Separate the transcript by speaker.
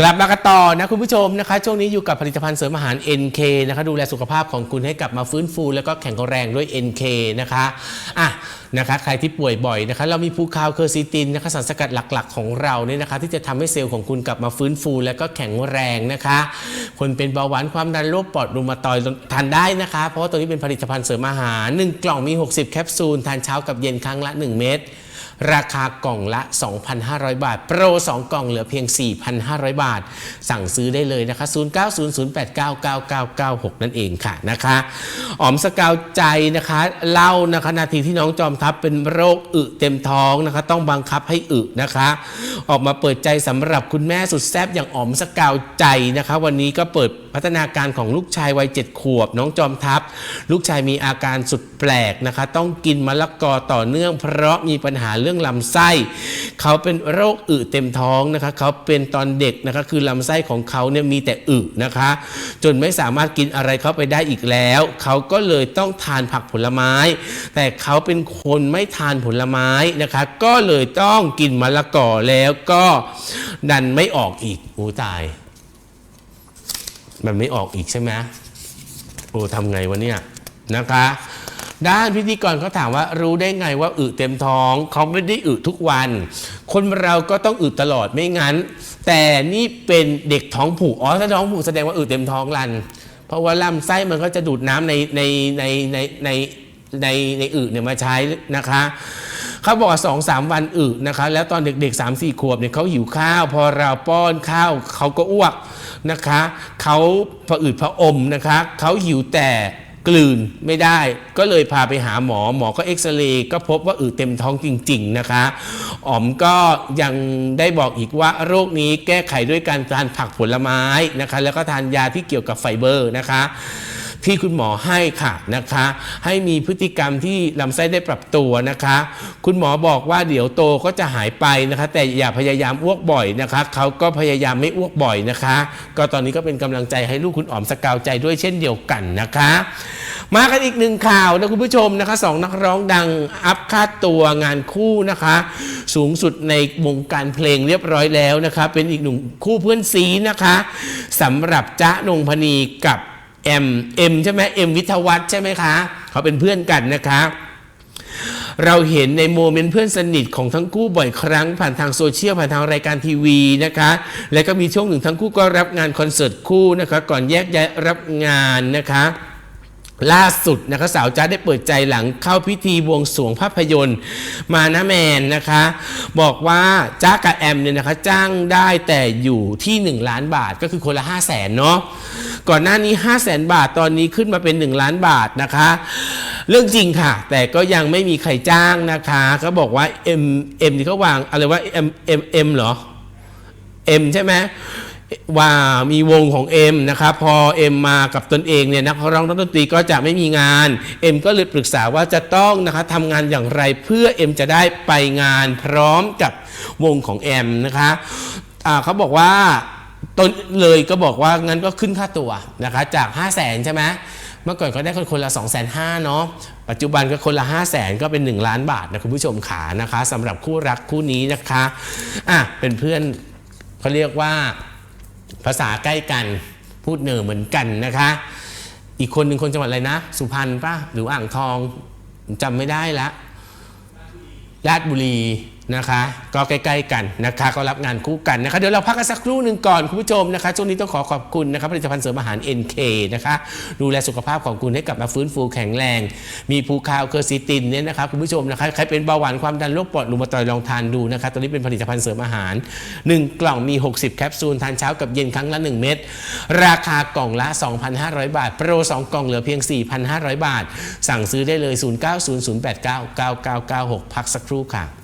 Speaker 1: กลับมากันต่อนะคุณผู้ชมนะคะช่วงนี้อยู่กับผลิตภัณฑ์เสริมอาหาร NK นะคะดูแลสุขภาพของคุณให้กลับมาฟื้นฟู แล้วก็แข็งแรงด้วย NK นะคะอะนะคะใครที่ป่วยบ่อยนะคะเรามีภูคาวเคอร์ซิตินนะคะสารสกัดหลักๆ ของเราเนี่ยนะคะ ที่จะทำให้เซลล์ของคุณกลับมาฟื้นฟู แล้วก็แข็งแรงนะคะ คนเป็นเบาหวานความดันโรคปอดรูมาตอยทานได้นะคะ เพราะว่าตัวนี้เป็นผลิตภัณฑ์เสริมอาหาร 1 กล่องมี 60 แคปซูลทานเช้ากับเย็นครั้งละ 1 เม็ด ราคากล่องละ 2,500 บาท โปร 2 กล่องเหลือเพียง 4,500 บาท สั่งซื้อได้เลยนะคะ 0900899996 นั่นเองค่ะนะคะอ๋อมสกาวใจนะคะเล่านะคะนาทีที่น้องจอมทัพเป็นโรคอึเต็มท้องนะคะ ต้องบังคับให้อึนะคะ ออกมาเปิดใจสำหรับคุณแม่สุดแซ่บอย่างอ๋อมสกาวใจนะคะ วันนี้ก็เปิด พัฒนาการของลูกชายวัย7ขวบ น้องจอมทัพ ลูกชายมีอาการสุดแปลกนะคะ ต้องกินมะละกอต่อเนื่อง เพราะมีปัญหาเรื่องลำไส้ เขาเป็นโรคอึเต็มท้องนะคะ เขาเป็นตอนเด็กนะคะคือลำไส้ของเขาเนี่ยมีแต่อึนะคะ จนไม่สามารถกินอะไรเข้าไปได้อีกแล้ว เขาก็เลยต้องทานผักผลไม้ แต่เขาเป็นคนไม่ทานผลไม้นะคะ ก็เลยต้องกินมะละกอแล้วก็ดันไม่ออกอีกอู้ตาย มันไม่ออกอีกใช่ไหมโอ้ทำไงวะเนี่ยนะคะ ด้านพิธีกรเขาถามว่ารู้ได้ไงว่าอึเต็มท้องเขาไม่ได้อึทุกวัน คนเราก็ต้องอึตลอดไม่งั้น แต่นี่เป็นเด็กท้องผูกอ๋อถ้าท้องผูกแสดงว่าอึเต็มท้องรัน เพราะว่าลำไส้มันก็จะดูดน้ำในในในในในในในอึเนี่ยมาใช้นะคะ เขาบอกสองสามวันอึนะคะ แล้วตอนเด็กๆ3ามสี่ขวบเนี่ยเขาหิวข้าว พอเราป้อนข้าวเขาก็อ้วกนะคะเขาผะอืดผะอมนะคะเขาหิวแต่กลืนไม่ได้ก็เลยพาไปหาหมอหมอก็เอ็กซเรย์ก็พบว่าอึเต็มท้องจริง ๆนะคะ อ๋อมก็ยังได้บอกอีกว่าโรคนี้แก้ไขด้วยการทานผักผลไม้นะคะ แล้วก็ทานยาที่เกี่ยวกับไฟเบอร์นะคะ ที่คุณหมอให้ค่ะนะคะ ให้มีพฤติกรรมที่ลำไส้ได้ปรับตัวนะคะ คุณหมอบอกว่าเดี๋ยวโตก็จะหายไปนะคะ แต่อย่าพยายามอ้วกบ่อยนะคะเขาก็พยายามไม่อ้วกบ่อยนะคะ ก็ตอนนี้ก็เป็นกำลังใจให้ลูกคุณอ๋อมสกาวใจด้วยเช่นเดียวกันนะคะ มากันอีกหนึ่งข่าวนะคุณผู้ชมนะคะสองนักร้องดังอัพค่าตัวงานคู่นะคะ สูงสุดในวงการเพลงเรียบร้อยแล้วนะคะ เป็นอีกหนึ่งคู่เพื่อนซีนะคะสำหรับจ๊ะนงพนีกับ เอ็มเอ็มใช่ไหมเอ็มวิทวัฒน์ใช่ไหมคะ เขาเป็นเพื่อนกันนะคะ เราเห็นในโมเมนต์เพื่อนสนิทของทั้งคู่บ่อยครั้ง ผ่านทางโซเชียลผ่านทางรายการทีวีนะคะ และก็มีช่วงหนึ่งทั้งคู่ก็รับงานคอนเสิร์ตคู่นะคะ ก่อนแยกย้ายรับงานนะคะ ล่าสุดนะคะสาวจ้าได้เปิดใจหลังเข้าพิธีบวงสรวงภาพยนตร์ มานะแมนนะคะ บอกว่าจ้ากับแอมเนี่ยนะคะ จ้างได้แต่อยู่ที่ 1 ล้านบาทก็คือคนละ 5 0 0แสนเนาะก่อนหน้านี้ 5 0 0แสนบาทตอนนี้ขึ้นมาเป็น 1 ล้านบาทนะคะ เรื่องจริงค่ะ แต่ก็ยังไม่มีใครจ้างนะคะก็บอกว่า M M ที่เขาวางอะไรว่า M M M เหรอเอ็มใช่ไหม ว่ามีวงของเอ็มนะครับพอเอ็มมากับตนเองเนี่ยนักร้องนักดนตรีก็จะไม่มีงานเอ็มก็เลยปรึกษาว่าจะต้องนะคะทำงานอย่างไรเพื่อเอ็มจะได้ไปงานพร้อมกับวงของเอ็มนะคะอ่าเขาบอกว่าตนเลยก็บอกว่างั้นก็ขึ้นค่าตัวนะคะจาก 5 0 0แสนใช่ไหมเมื่อก่อนเขาได้คนคนละ 2 5 0 0 0เนาะปัจจุบันก็คนละ 5 0 0แสนก็เป็น 1 ล้านบาทนะคุณผู้ชมขานะคะสำหรับคู่รักคู่นี้นะคะอะเป็นเพื่อนเขาเรียกว่า ภาษาใกล้กัน พูดเหนือเหมือนกันนะคะ อีกคนหนึ่งคนจังหวัดอะไรนะ สุพรรณป่ะหรืออ่างทองจำไม่ได้ละราชบุรี นะคะ ก็ใกล้ๆกันนะคะ ก็รับงานคู่กันนะคะ เดี๋ยวเราพักกันสักครู่หนึ่งก่อน คุณผู้ชมนะคะ ช่วงนี้ต้องขอขอบคุณนะคะผลิตภัณฑ์เสริมอาหาร NK นะคะ ดูแลสุขภาพของคุณให้กลับมาฟื้นฟูแข็งแรง มีภูคาวเคอร์ซิตินเนี่ยนะคะคุณผู้ชมนะคะ ใครเป็นเบาหวานความดันโรคปอดรูมาตอยลองทานดูนะคะตัวนี้เป็นผลิตภัณฑ์เสริมอาหาร 1 กล่องมี 60 แคปซูล ทานเช้ากับเย็นครั้งละ 1 เม็ด ราคากล่องละ 2,500 บาท โปร 2 กล่องเหลือเพียง 4,500 บาท สั่งซื้อได้เลย 0900899996 พักสักครู่ค่ะ